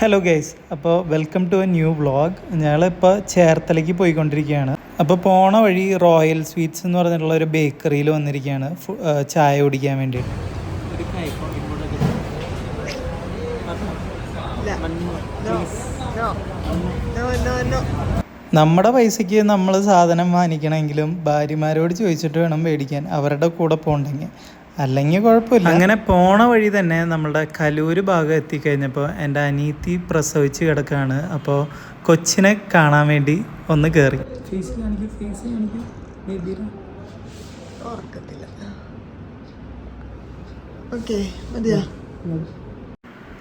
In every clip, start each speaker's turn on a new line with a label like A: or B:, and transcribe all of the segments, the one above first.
A: Hello guys അപ്പോൾ welcome to a new vlog ഞങ്ങളിപ്പോൾ ചേർത്തലയ്ക്ക് പോയിക്കൊണ്ടിരിക്കുകയാണ്. അപ്പോൾ പോണ വഴി റോയൽ സ്വീറ്റ്സ് എന്ന് പറഞ്ഞിട്ടുള്ള ഒരു ബേക്കറിയിൽ വന്നിരിക്കുകയാണ്. ചായ കുടിക്കാൻ
B: no.
A: നമ്മുടെ പൈസയ്ക്ക് നമ്മൾ സാധനം വാങ്ങിക്കണമെങ്കിലും ഭാര്യമാരോട് ചോദിച്ചിട്ട് വേണം മേടിക്കാൻ. അവരുടെ കൂടെ പോകണ്ടെങ്കിൽ അല്ലെങ്കിൽ കുഴപ്പമില്ല. അങ്ങനെ പോണ വഴി തന്നെ നമ്മളുടെ കലൂര് ഭാഗം എത്തിക്കഴിഞ്ഞപ്പോൾ എന്റെ അനീത്തി പ്രസവിച്ച് കിടക്കുകയാണ് അപ്പോൾ കൊച്ചിനെ കാണാൻ വേണ്ടി ഒന്ന് കയറി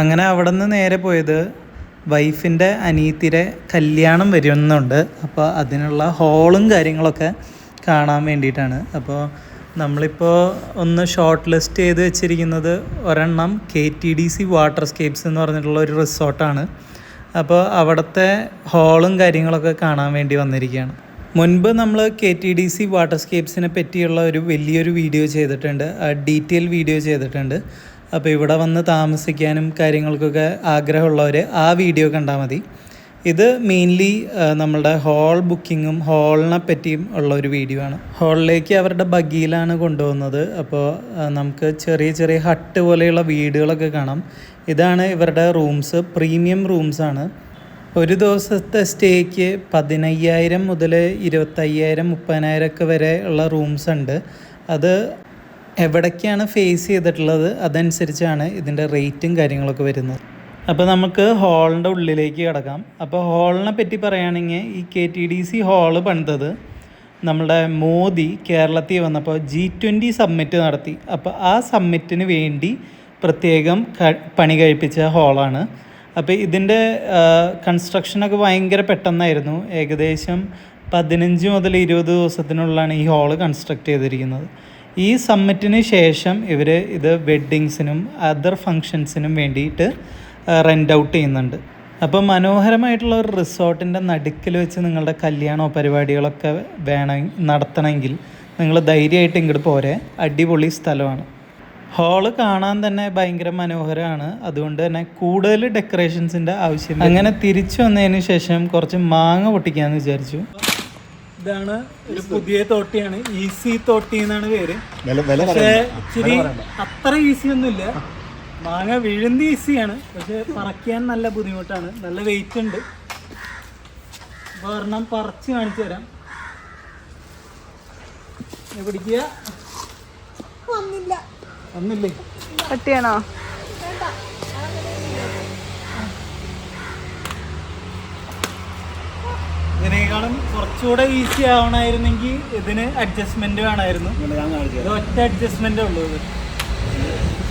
A: അങ്ങനെ അവിടെ നിന്ന് നേരെ പോയത് വൈഫിന്റെ അനീത്തിരെ കല്യാണം വരുന്നുണ്ട്. അപ്പോൾ അതിനുള്ള ഹോളും കാര്യങ്ങളൊക്കെ കാണാൻ വേണ്ടിയിട്ടാണ്. അപ്പോൾ നമ്മളിപ്പോൾ ഒന്ന് ഷോർട്ട് ലിസ്റ്റ് ചെയ്ത് വെച്ചിരിക്കുന്നത് ഒരെണ്ണം K T D C waterscapes എന്ന് പറഞ്ഞിട്ടുള്ള ഒരു റിസോർട്ടാണ് അപ്പോൾ അവിടുത്തെ ഹോളും കാര്യങ്ങളൊക്കെ കാണാൻ വേണ്ടി വന്നിരിക്കുകയാണ്. മുൻപ് നമ്മൾ കെ ടി ഡി സി വാട്ടർ സ്കേപ്സിനെ പറ്റിയുള്ള ഒരു വലിയൊരു വീഡിയോ ചെയ്തിട്ടുണ്ട്. ഡീറ്റെയിൽ വീഡിയോ ചെയ്തിട്ടുണ്ട്. അപ്പോൾ ഇവിടെ വന്ന് താമസിക്കാനും കാര്യങ്ങൾക്കൊക്കെ ആഗ്രഹമുള്ളവർ ആ വീഡിയോ കണ്ടാൽ മതി. ഇത് മെയിൻലി നമ്മളുടെ ഹോൾ ബുക്കിങ്ങും ഹോളിനെ പറ്റിയും ഉള്ള ഒരു വീഡിയോ ആണ്. ഹോളിലേക്ക് അവരുടെ ബഗ്ഗിയിലാണ് കൊണ്ടുപോകുന്നത്. അപ്പോൾ നമുക്ക് ചെറിയ ചെറിയ ഹട്ട് പോലെയുള്ള വീടുകളൊക്കെ കാണാം. ഇതാണ് ഇവരുടെ റൂംസ് പ്രീമിയം റൂംസാണ് ഒരു ദിവസത്തെ സ്റ്റേക്ക് പതിനയ്യായിരം മുതൽ ഇരുപത്തയ്യായിരം മുപ്പതിനായിരം ഒക്കെ വരെ ഉള്ള റൂംസ് ഉണ്ട്. അത് എവിടേക്കാണ് ഫേസ് ചെയ്തിട്ടുള്ളത് അതനുസരിച്ചാണ് ഇതിന്റെ റേറ്റും കാര്യങ്ങളൊക്കെ വരുന്നത്. അപ്പോൾ നമുക്ക് ഹാളിന്റെ ഉള്ളിലേക്ക് കിടക്കാം. അപ്പോൾ ഹാളിനെ പറ്റി പറയുകയാണെങ്കിൽ ഈ K T D C hall പണിതത് നമ്മുടെ മോദി കേരളത്തിൽ വന്നപ്പോൾ ജി ട്വന്റി സമ്മിറ്റ് നടത്തി. അപ്പോൾ ആ സമ്മിറ്റിന് വേണ്ടി പ്രത്യേകം പണി കഴിപ്പിച്ച ഹാളാണ്. അപ്പോൾ ഇതിന്റെ കൺസ്ട്രക്ഷനൊക്കെ ഭയങ്കര പെട്ടെന്നായിരുന്നു. ഏകദേശം പതിനഞ്ച് മുതൽ ഇരുപത് ദിവസത്തിനുള്ളിലാണ് ഈ ഹാൾ കൺസ്ട്രക്ട് ചെയ്തിരിക്കുന്നത്. ഈ സമ്മിറ്റിന് ശേഷം ഇവർ ഇത് വെഡ്ഡിങ്സിനും അതർ ഫങ്ഷൻസിനും വേണ്ടിയിട്ട് റെന്റ് ഔട്ട് ചെയ്യുന്നുണ്ട്. അപ്പോൾ മനോഹരമായിട്ടുള്ള ഒരു റിസോർട്ടിന്റെ നടുക്കിൽ വെച്ച് നിങ്ങളുടെ കല്യാണമോ പരിപാടികളൊക്കെ വേണം നടത്തണമെങ്കിൽ നിങ്ങൾ ധൈര്യമായിട്ട് ഇങ്ങോട്ട് പോരെ. അടിപൊളി സ്ഥലമാണ്. ഹാൾ കാണാൻ തന്നെ ഭയങ്കര മനോഹരമാണ്. അതുകൊണ്ട് തന്നെ കൂടുതൽ ഡെക്കറേഷൻസിന്റെ ആവശ്യം അങ്ങനെ തിരിച്ചു വന്നതിന് ശേഷം കുറച്ച് മാങ്ങ പൊട്ടിക്കാന്ന് വിചാരിച്ചു. ഇതാണ് ഒരു പുതിയ തോട്ടിയാണ്. ഈസി തോട്ടി എന്നാണ് പേര്. പക്ഷേ ഇച്ചിരി അത്ര ഈസി ഒന്നുമില്ല. മാങ്ങ വിഴുന്ന് ഈസിയാണ്. പക്ഷെ പറിക്കാൻ നല്ല ബുദ്ധിമുട്ടാണ്. നല്ല വെയിറ്റ് ഉണ്ട്. അപ്പോൾ ഒരെണ്ണം പറിച്ച് കാണിച്ചു തരാം. പിടിക്കുക.
B: വന്നില്ല.
A: വന്നില്ലേ?
B: പറ്റിയാണോ
A: ഇതിനേക്കാളും കുറച്ചുകൂടെ ഈസി ആവണമായിരുന്നെങ്കിൽ ഇതിന് അഡ്ജസ്റ്റ്മെന്റ് വേണമായിരുന്നു. ഇത് ഒറ്റ അഡ്ജസ്റ്റ്മെന്റ് ഉള്ളൂ ഇത്.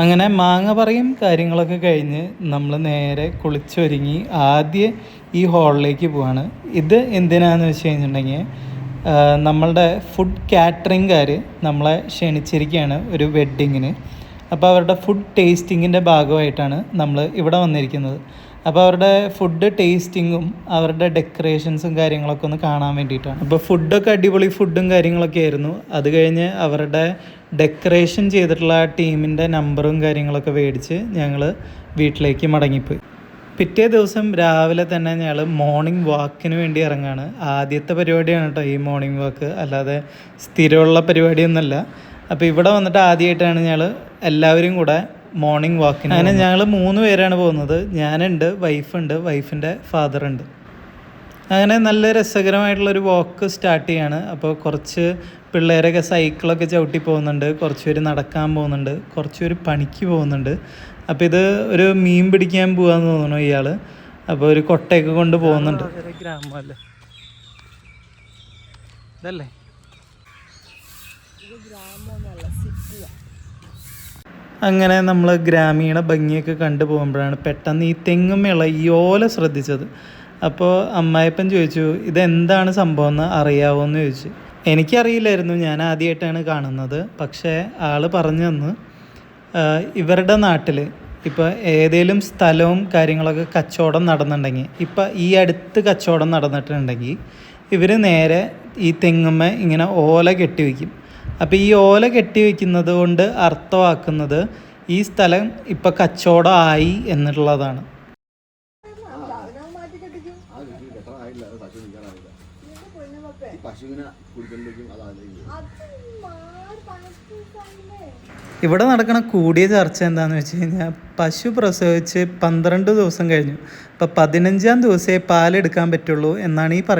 A: അങ്ങനെ മാങ്ങ പറയും കാര്യങ്ങളൊക്കെ കഴിഞ്ഞ് നമ്മൾ നേരെ കുളിച്ചൊരുങ്ങി. ആദ്യം ഈ ഹാളിലേക്ക് പോവാണ്. ഇത് എന്തിനാന്ന് വെച്ച് കഴിഞ്ഞിട്ടുണ്ടെങ്കിൽ നമ്മളുടെ ഫുഡ് കാറ്ററിംഗുകാർ നമ്മളെ ക്ഷണിച്ചിരിക്കുകയാണ് ഒരു വെഡ്ഡിങ്ങിന് അപ്പോൾ അവരുടെ ഫുഡ് ടേസ്റ്റിങ്ങിന്റെ ഭാഗമായിട്ടാണ് നമ്മൾ ഇവിടെ വന്നിരിക്കുന്നത്. അപ്പോൾ അവരുടെ ഫുഡ് ടേസ്റ്റിങ്ങും അവരുടെ ഡെക്കറേഷൻസും കാര്യങ്ങളൊക്കെ ഒന്ന് കാണാൻ വേണ്ടിയിട്ടാണ്. അപ്പോൾ ഫുഡൊക്കെ അടിപൊളി ഫുഡും കാര്യങ്ങളൊക്കെ ആയിരുന്നു. അത് കഴിഞ്ഞ് അവരുടെ ഡെക്കറേഷൻ ചെയ്തിട്ടുള്ള ആ ടീമിന്റെ നമ്പറും കാര്യങ്ങളൊക്കെ മേടിച്ച് ഞങ്ങൾ വീട്ടിലേക്ക് മടങ്ങിപ്പോയി. പിറ്റേ ദിവസം രാവിലെ തന്നെ ഞങ്ങൾ മോർണിംഗ് വാക്കിന് വേണ്ടി ഇറങ്ങാണ്. ആദ്യത്തെ പരിപാടിയാണ് കേട്ടോ ഈ മോർണിംഗ് വാക്ക് അല്ലാതെ സ്ഥിരമുള്ള പരിപാടിയൊന്നുമല്ല. അപ്പോൾ ഇവിടെ വന്നിട്ട് ആദ്യമായിട്ടാണ് ഞങ്ങൾ എല്ലാവരും കൂടെ മോർണിംഗ് വാക്കിന് അങ്ങനെ ഞങ്ങൾ മൂന്ന് പേരാണ് പോകുന്നത്. ഞാനുണ്ട് വൈഫുണ്ട് വൈഫിന്റെ ഫാദറുണ്ട് അങ്ങനെ നല്ല രസകരമായിട്ടുള്ളൊരു വാക്ക് സ്റ്റാർട്ട് ചെയ്യാണ്. അപ്പോൾ കുറച്ച് പിള്ളേരൊക്കെ സൈക്കിളൊക്കെ ചവിട്ടി പോകുന്നുണ്ട്. കുറച്ച് പേര് നടക്കാൻ പോകുന്നുണ്ട്. കുറച്ച് പേര് പണിക്ക് പോകുന്നുണ്ട്. അപ്പോൾ ഇത് ഒരു മീൻ പിടിക്കാൻ പോകാന്ന് തോന്നുന്നു ഇയാൾ അപ്പോൾ ഒരു കൊട്ടയൊക്കെ കൊണ്ട് പോകുന്നുണ്ട്. ഗ്രാമമല്ലേ ഇതല്ലേ? അങ്ങനെ നമ്മൾ ഗ്രാമീണ ഭംഗിയൊക്കെ കണ്ടു പോകുമ്പോഴാണ് പെട്ടെന്ന് ഈ തെങ്ങുമേള ഈ ഓല ശ്രദ്ധിച്ചത്. അപ്പോൾ അമ്മായിപ്പൻ ചോദിച്ചു ഇതെന്താണ് സംഭവം എന്ന് അറിയാവോ എന്ന് ചോദിച്ചു. എനിക്കറിയില്ലായിരുന്നു ഞാൻ ആദ്യമായിട്ടാണ് കാണുന്നത്. പക്ഷേ ആൾ പറഞ്ഞു തന്നു ഇവരുടെ നാട്ടിൽ ഇപ്പോൾ ഏതെങ്കിലും സ്ഥലവും കാര്യങ്ങളൊക്കെ കച്ചവടം നടന്നുണ്ടെങ്കിൽ ഇപ്പം ഈ അടുത്ത് കച്ചവടം നടന്നിട്ടുണ്ടെങ്കിൽ ഇവർ നേരെ ഈ തെങ്ങുമ്മ ഇങ്ങനെ ഓല കെട്ടി വയ്ക്കും അപ്പോൾ ഈ ഓല കെട്ടി വയ്ക്കുന്നത് കൊണ്ട് അർത്ഥമാക്കുന്നത് ഈ സ്ഥലം ഇപ്പം കച്ചവടം ആയി എന്നുള്ളതാണ്. ഇവിടെ നടക്കുന്ന കൂടിയ ചർച്ച എന്താണെന്ന് വെച്ച് കഴിഞ്ഞാൽ പശു പ്രസവിച്ച് പന്ത്രണ്ട് ദിവസം കഴിഞ്ഞു. അപ്പം പതിനഞ്ചാം ദിവസമേ പാലെടുക്കാൻ പറ്റുള്ളൂ എന്നാണ് ഈ പറയുന്നത്